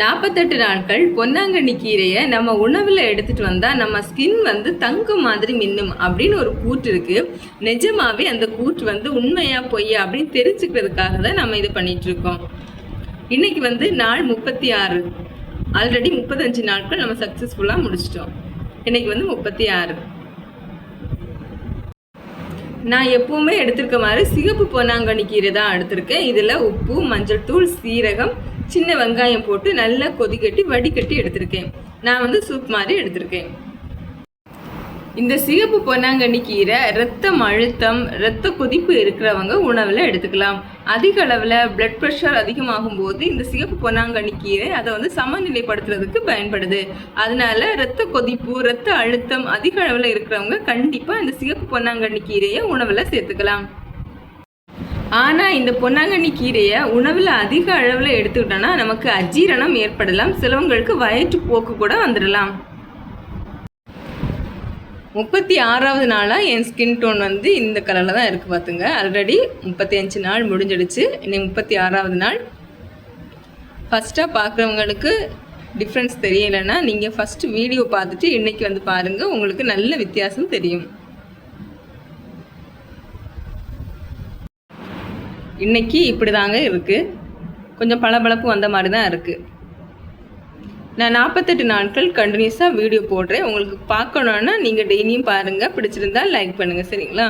நாற்பத்தெட்டு நாட்கள் பொன்னாங்கண்ணி கீரையை நம்ம உணவில் எடுத்துகிட்டு வந்தால் நம்ம ஸ்கின் வந்து தங்கம் மாதிரி மின்னும் அப்படின்னு ஒரு கூற்று இருக்குது நிஜமாவே அந்த கூற்று வந்து உண்மையாக பொய்யா அப்படின்னு தெரிஞ்சுக்கிறதுக்காக தான் நம்ம இது பண்ணிகிட்ருக்கோம் இன்னைக்கு வந்து நாள் முப்பத்தி ஆறு ஆல்ரெடி முப்பத்தஞ்சு நாட்கள் நம்ம சக்ஸஸ்ஃபுல்லாக முடிச்சிட்டோம். இன்னைக்கு வந்து முப்பத்தி ஆறு நான் எப்பவுமே எடுத்திருக்க மாதிரி சிகப்பு பொன்னாங்கண்ணி கீரை தான் எடுத்திருக்கேன். இதில் உப்பு மஞ்சள் தூள் சீரகம் சின்ன வெங்காயம் போட்டு நல்லா கொதிக்கட்டி வடிகட்டி எடுத்திருக்கேன். நான் வந்து சூப் மாதிரி எடுத்திருக்கேன். இந்த சிகப்பு பொன்னாங்கண்ணி கீரை ரத்தம் அழுத்தம் ரத்த கொதிப்பு இருக்கிறவங்க உணவில் எடுத்துக்கலாம். அதிக அளவில் பிளட் ப்ரெஷர் அதிகமாகும் போது இந்த சிகப்பு பொன்னாங்கண்ணி கீரை அதை வந்து சமநிலைப்படுத்துறதுக்கு பயன்படுது. அதனால ரத்த கொதிப்பு ரத்த அழுத்தம் அதிக அளவில் இருக்கிறவங்க கண்டிப்பாக இந்த சிகப்பு பொன்னாங்கண்ணி கீரையை உணவில் சேர்த்துக்கலாம். ஆனால் இந்த பொன்னாங்கண்ணி கீரையை உணவில் அதிக அளவில் எடுத்துக்கிட்டோன்னா நமக்கு அஜீரணம் ஏற்படலாம். சிலவங்களுக்கு வயிற்று போக்கு கூட வந்துடலாம் முப்பத்தி ஆறாவது நாளாக என் ஸ்கின் டோன் வந்து இந்த கலரில் தான் இருக்குது பார்த்துங்க ஆல்ரெடி முப்பத்தி அஞ்சு நாள் முடிஞ்சிடுச்சு. இன்னைக்கு முப்பத்தி ஆறாவது நாள். ஃபஸ்ட்டாக பார்க்குறவங்களுக்கு டிஃப்ரென்ஸ் தெரியலைன்னா நீங்கள் ஃபஸ்ட்டு வீடியோ பார்த்துட்டு இன்றைக்கி வந்து பாருங்கள் உங்களுக்கு நல்ல வித்தியாசம் தெரியும். இன்னைக்கு இப்படி தாங்க இருக்குது கொஞ்சம் பளபளப்பு வந்த மாதிரி தான் இருக்குது நான் நாற்பத்தெட்டு நாட்கள் கண்டினியூஸாக வீடியோ போடுறேன். உங்களுக்கு பார்க்கணுன்னா நீங்கள் டெய்லியும் பாருங்கள் பிடிச்சிருந்தா லைக் பண்ணுங்கள் சரிங்களா?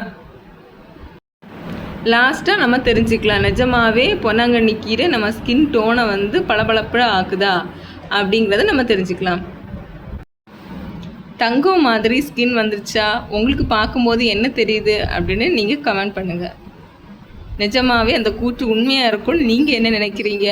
லாஸ்ட்டாக நம்ம தெரிஞ்சுக்கலாம். நிஜமாகவே பொன்னாங்கண்ணி கீரை நம்ம ஸ்கின் டோனை வந்து பளபளப்பாக ஆக்குதா அப்படிங்கிறத நம்ம தெரிஞ்சுக்கலாம். தங்கம் மாதிரி ஸ்கின் வந்துருச்சா? உங்களுக்கு பார்க்கும்போது என்ன தெரியுது அப்படின்னு நீங்கள் கமெண்ட் பண்ணுங்கள் நிஜமாகவே அந்த கூற்று உண்மையாக இருக்கும்னு நீங்கள் என்ன நினைக்கிறீங்க?